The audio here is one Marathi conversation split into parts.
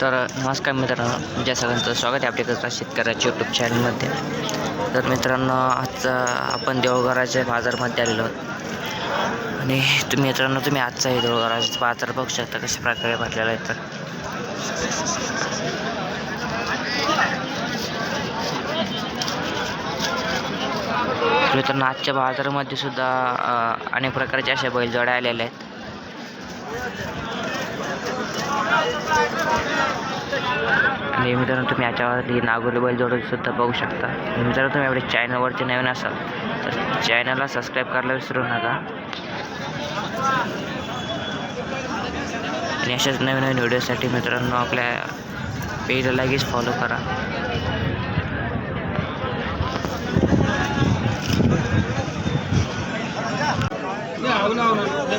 तर नमस्कार मित्रांनो ज्या सगळ्यांचं स्वागत आहे आपल्याकडचा शेतकऱ्याच्या यूट्यूब चॅनलमध्ये तर मित्रांनो आजचा आपण देवघराच्या बाजारमध्ये आलेलो आहोत. आणि तुम्ही मित्रांनो तुम्ही आजचा हे देवघराचा बाजार बघू शकता कशा प्रकारे भरलेला आहे तर. मित्रांनो आजच्या बाजारामध्ये सुद्धा अनेक प्रकारच्या अशा बैलजोड्या आलेल्या आहेत. आणि मित्रांनो तुम्ही याच्यावरती नागोली बैलजोडी सुद्धा बघू शकता. मित्रांनो तुम्ही आपल्या चॅनलवरती नवीन असाल तर चॅनलला सबस्क्राईब करायला विसरू नका. आणि अशाच नवीन नवीन व्हिडिओसाठी मित्रांनो आपल्या पेजला लगेच फॉलो करा.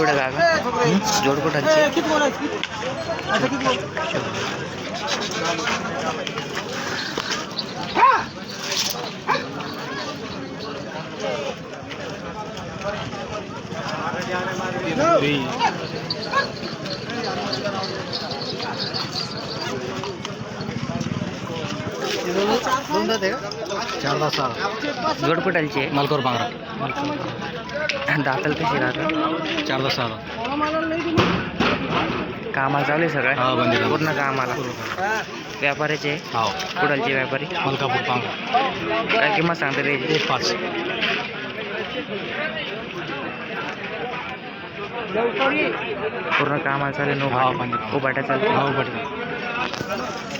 जोड का का जोड कुठांची. चार तास जोड कुठांची. आहे मालकोर पांगरा दाखल कशी राहतात चार तास कामाला चालू आहे सगळं? हा. पूर्ण कामाला? व्यापाऱ्याचे? हो. कुडालचे व्यापारी? मलकापूर पांगरा काय किंमत सांगते रे एक पाच. पूर्ण कामाला चालू आहे हा, नो बंदी. उभाट्या चालते हो बट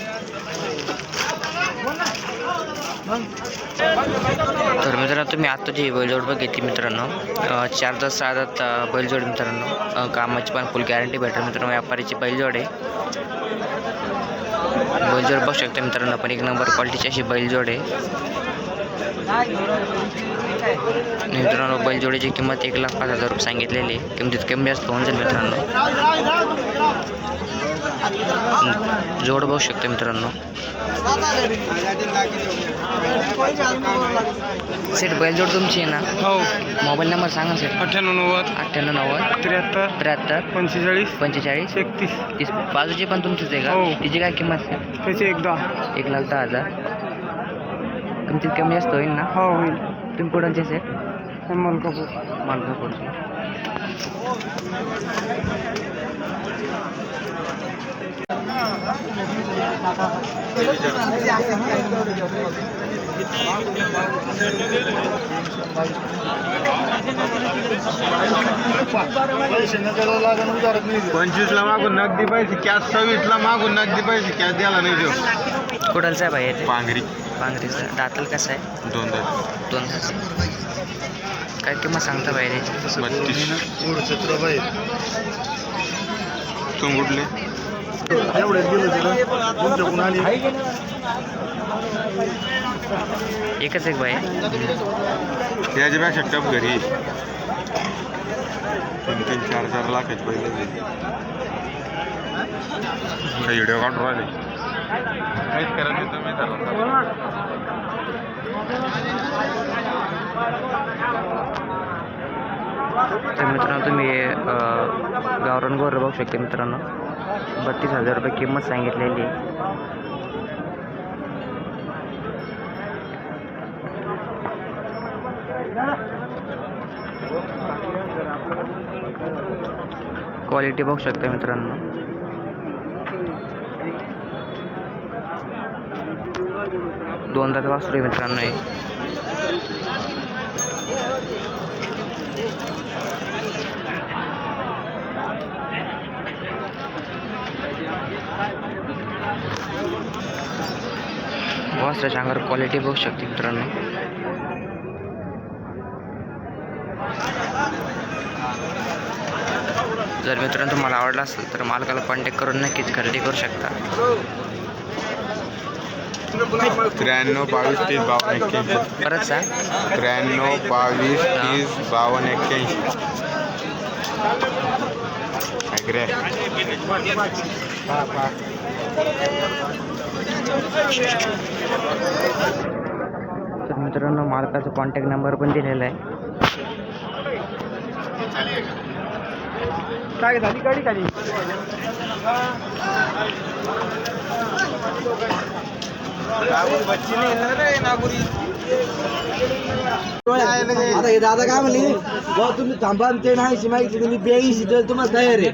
तर मित्रांनो तुम्ही आता जी बैलजोड बघितली मित्रांनो चार तास सहा तास बैलजोड मित्रांनो कामाची पण फुल गॅरंटी भेटेल मित्रांनो व्यापारीची बैलजोड आहे. बैलजोड बघू शकता मित्रांनो पण एक नंबर क्वालिटीची अशी बैलजोड आहे. मित्रांनो बैलजोडीची किंमत एक लाख पाच हजार रुपये सांगितलेली आहे. किमतीत कमी जास्त होऊन जाईल मित्रांनो. जोड बघू शकता मित्रांनो. सेट बैलजोड तुमची आहे ना? हो. मोबाईल नंबर सांगा सेट अठ्ठ्याण्णव नव्वद. अठ्ठ्याण्णव नव्वद. त्र्याहत्तर. त्र्याहत्तर. पंचेचाळीस. पंचेचाळीस. एकतीस. तीस. बाजूची पण तुमचीच आहे हो. का तिची काय किंमत त्याचे एकदा एक लाख दहा हजार. किमतीत कमी जास्त होईल ना? हो होईल. तुम्ही कुठांचे सेट मलकापूर मालकापूरचे पंचवीस ला मागून नगदी पाहिजे कॅश सव्वीस ला मागून नगदी पाहिजे कॅश द्यायला नाही देऊ. कुठालचा आहे भाई पांगरी पांगरीचा दाताल कसा आहे? दोन दोन दोन काय किंमत सांगता तुम्ही कुठले एकच एक भाई याच्यापेक्षा टप घरी. तीन तीन चार चार लाखाचे पहिले काही व्हिडिओ काढून राहिले. काहीच करत नाही तुम्ही. तर मित्रांनो तुम्ही गावरान गोर बघू शकता मित्रांनो. बत्तीस हजार रुपये किंमत सांगितलेली आहे. क्वालिटी बघू शकता मित्रांनो. दोन दात वासरू आहे मित्रांनो हे. वासराच्या अंगावर क्वालिटी बघू शकते मित्रांनो. जर मित्रांनो तुम्हाला आवडला असेल तर मालकाला कॉन्टॅक्ट करून नक्कीच खरेदी करू शकता. त्र्याण्णव बावीस तीस बावन्न एक्क्याऐंशी. परत सांग. त्र्याण्णव बावीस तीस बावन्न एक्क्याऐंशी. ऐकरे तर मित्रांनो मालकाचा कॉन्टॅक्ट नंबर पण दिलेला आहे. काय झाली? गाडी खाली. आता हे दादा काय म्हणले भाऊ तुम्ही थांबा ते नाही मागितली तुम्ही ब्याऐंशी तर तुम्हाला तयार आहे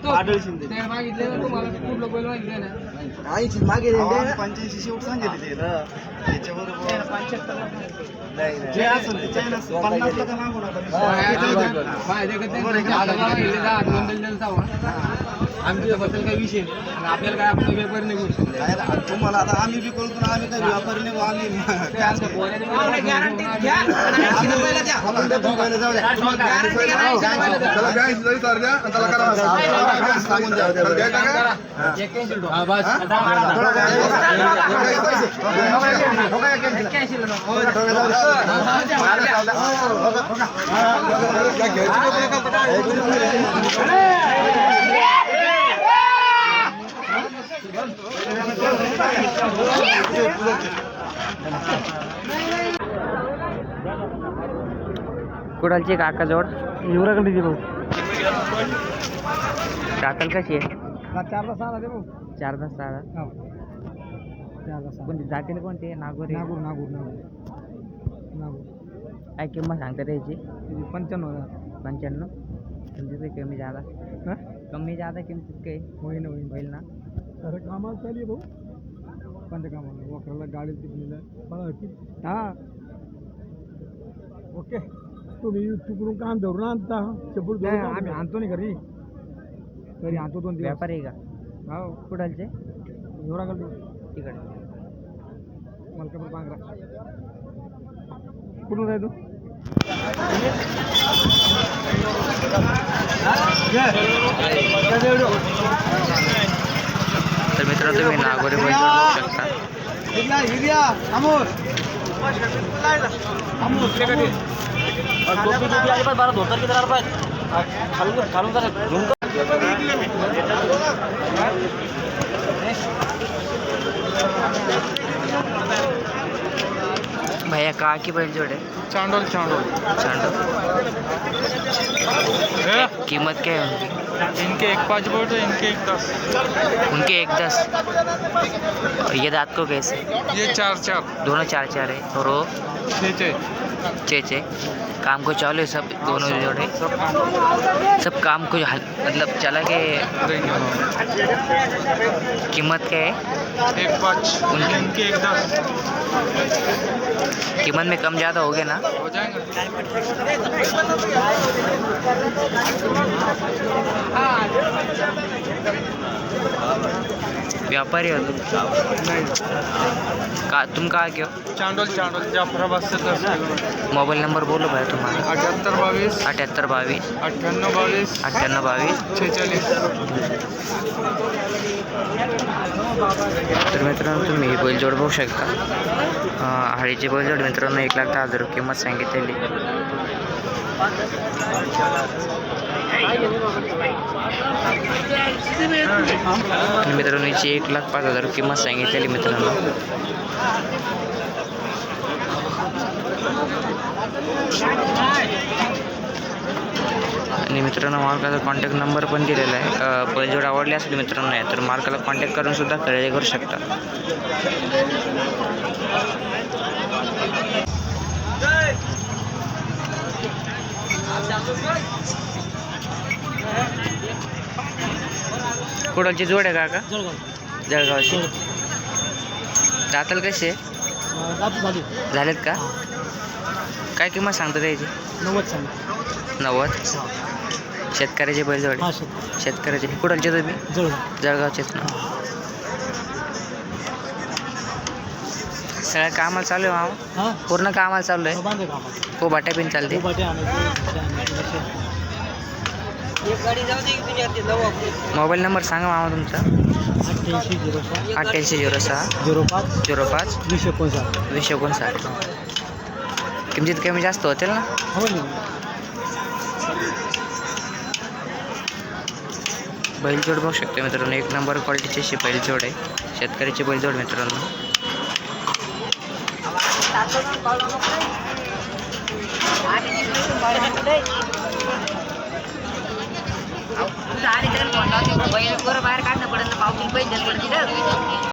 ऐंशी मागे पंच्याऐंशी शेवट सांगितले जे असेल ते चाळीस, पन्नासला का मागू नका. काय रा- तुम्हाला आता आम्ही बी कळतो ना आम्ही काही व्यापारी नाही आम्ही आम्ही द्या दोघांना जाऊ द्या. त्याला ब्याऐंशी जरी तर द्या आणि त्याला करा सांगून द्या. त्याला द्यायचा का? थोडं पैसे. ठोका एक घ्या. ठोका जाऊ द्या. कुडालची काका जोड युवराकडे भाऊ. दाखल कशी आहे? चारला सहा दे भाऊ. चार तास सहा चारला सहा. कोणती? जातील कोणते नागोरी? नागूर नागूर नागूर. नागूर. काय किंमत सांगता त्याची पंच्याण्णव हजार. पंच्याण्णव? तुमची कमी जादा. हा? कमी जादा किमतीत काही होईन होईन. होईल ना? अरे कामाला चालली भाऊ. कोणत्या कामाला? वखराला गाडी तिकडीला मला हा. ओके. तुम्ही तिकडून काम धरून आणता. चपूड आम्ही आणतो. नाही घरी. घरी आणतो दोन दिवस. व्यापारी आहे का? हो. कुडालचे? जोराकडे तिकडे. मलकापूर पांघरा कुठून जाय तू? तर मित्रांनो तुम्ही नागोरी पण बघू शकता. भैया का की बैल जोडे चांडोल चांडोल चांडो कीमत क्या है? उनकी इनके एक पाँच बोर्ड है इनके एक दस। उनके एक दस। और ये दांत को कैसे? ये चार चार। दोनों चार चार है। और वो? छः छः। छः छः काम को चालू है सब दोनों जोड़े। सब काम को मतलब चला के कीमत क्या है? एक पाँच उनके- एक दस। कीमत में कम ज़्यादा हो गया ना? हो जाएँगे। व्यापारी हो तुम? का तुम कहाँ के हो? चांडोल चांडोल जाफराबाद से दस किलोमीटर मोबाईल नंबर बोलो भाई तुम्हाला. अठहत्तर बाईस अठ्याहत्तर बावीस. अठ्ठावन्न बावीस. अठ्ठ्याण्णव बावीस. छेचाळीस. तर मित्रांनो तुम्ही ही बैलजोड बघू शकता. अं, हळीची बैलजोड मित्रांनो एक लाख दहा हज़ार किंमत सांगितलेली. मित्रांनो याची एक लाख पाच हजार किंमत सांगितलेली मित्रांनो. आणि मित्रांनो मालकाचा कॉन्टॅक्ट नंबर पण दिलेला आहे. पण जेवढं आवडले असेल मित्रांनो नाही तर मालकाला कॉन्टॅक्ट करून सुद्धा खरेदी करू शकता. कुडालची जोड आहे का जळगावची. दाताल कसे झालेत का? काय किंमत सांगतो त्याची? नव्वद सांग. नव्वद? शेतकऱ्याचे बैलजोड हा शेतकऱ्याचे. कुडालचे तुम्ही? जळगाव. जळगावचेच ना. सगळं कामाला चालू आहे हां. पूर्ण कामाला चालू आहे? बांधे कामात खूप बाट्या पिन चालते मोबाईल नंबर सांगा मामा तुमचा. अठ्ठ्याऐंशी झिरो सहा. अठ्ठ्याऐंशी झिरो सहा. झिरो पाच. झिरो पाच. वीस एकोणसाठ. वीस एकोणसाठ. किमतीत कमी जास्त होतील ना? हो ना. बैलजोड बघू शकतो मित्रांनो. एक नंबर क्वालिटीची अशी बैलजोड आहे. शेतकऱ्याची बैलजोड मित्रांनो. बाहेर काढणं पडेल पावतील पैसे पडतील